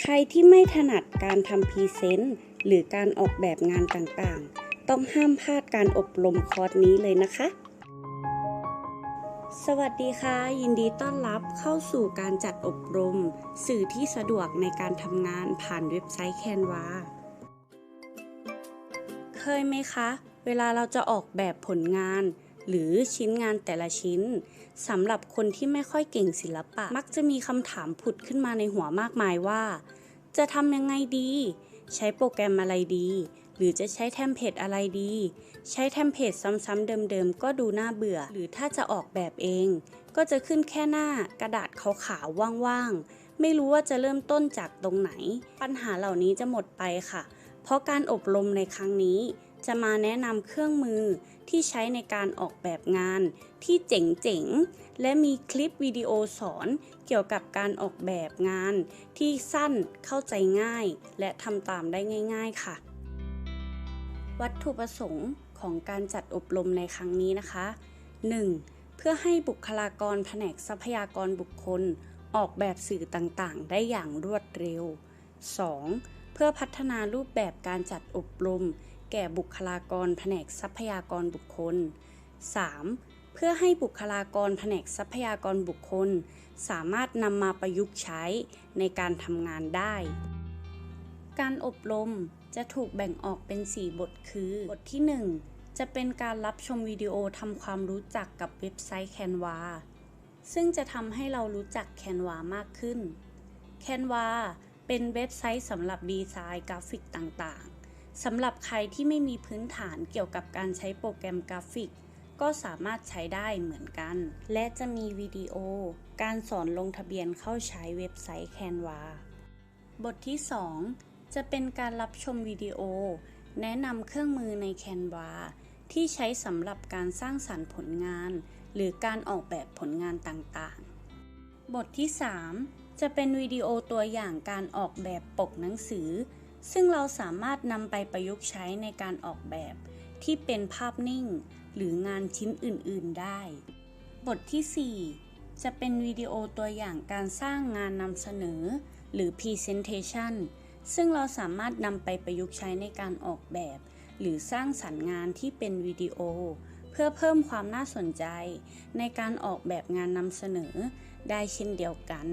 ใครที่ไม่ถนัดการทำพรีเซนต์หรือการออกแบบงานต่างๆ ต้องห้ามพลาดการอบรมคอร์สนี้เลยนะคะ สวัสดีค่ะ ยินดีต้อนรับเข้าสู่การจัดอบรม สื่อที่สะดวกในการทำงานผ่านเว็บไซต์ Canva เคยไหมคะ เวลาเราจะออกแบบผลงาน หรือชิ้นงานแต่ละชิ้นสำหรับคนที่ไม่ค่อยเก่งศิลปะ มักจะมีคำถามผุดขึ้นมาในหัวมากมายว่า จะทำยังไงดี ใช้โปรแกรมอะไรดี หรือจะใช้เทมเพลตอะไรดี ใช้เทมเพลตซ้ำๆเดิมๆ ก็ดูน่าเบื่อ หรือถ้าจะออกแบบเอง ก็จะขึ้นแค่หน้ากระดาษขาวๆว่างๆ ไม่รู้ว่าจะเริ่มต้นจากตรงไหน ปัญหาเหล่านี้จะหมดไปค่ะ เพราะการอบรมในครั้งนี้ จะมาแนะนำเครื่องมือที่ใช้ในการออกแบบงานที่เจ๋งๆ และมีคลิปวิดีโอสอนเกี่ยวกับการออกแบบงานที่สั้นเข้าใจง่าย และทำตามได้ง่าย ๆ ค่ะ วัตถุประสงค์ของการจัดอบรมในครั้งนี้นะคะ 1. เพื่อให้บุคลากรแผนกทรัพยากรบุคคล ออกแบบสื่อต่างๆ ได้อย่างรวดเร็ว 2. เพื่อพัฒนารูปแบบการจัดอบรม แก่บุคลากรแผนกทรัพยากรบุคคล 3. เพื่อให้บุคลากรแผนกทรัพยากรบุคคล สามารถนำมาประยุกต์ใช้ในการทำงานได้ การอบรมจะถูกแบ่งออกเป็น 4 บทคือ บทที่ 1 จะเป็นการรับชมวิดีโอทำความรู้จักกับเว็บไซต์ Canva ซึ่งจะทำให้เรารู้จัก Canva มากขึ้น Canva เป็นเว็บไซต์สำหรับดีไซน์กราฟิกต่างๆ สำหรับใครที่ไม่มีพื้นฐานเกี่ยวกับการใช้โปรแกรมกราฟิก ก็สามารถใช้ได้เหมือนกัน และจะมีวิดีโอ การสอนลงทะเบียนเข้าใช้เว็บไซต์ Canva บทที่ 2 จะเป็นการรับชมวิดีโอ แนะนำเครื่องมือใน Canva ที่ใช้สำหรับการสร้างสรรค์ผลงาน หรือการออกแบบผลงานต่างๆ บทที่ 3 จะเป็นวิดีโอตัวอย่างการออกแบบปกหนังสือ ซึ่งเราสามารถนำไปประยุกต์ใช้ในการออกแบบที่เป็นภาพนิ่ง หรืองานชิ้นอื่น ๆ ได้ บทที่ 4 จะเป็นวิดีโอตัวอย่างการสร้างงานนำเสนอ หรือ Presentation ซึ่งเราสามารถนำไปประยุกต์ใช้ในการออกแบบ หรือสร้างสรรค์งานที่เป็นวิดีโอ เพื่อเพิ่มความน่าสนใจ ในการออกแบบงานนำเสนอได้เช่นเดียวกัน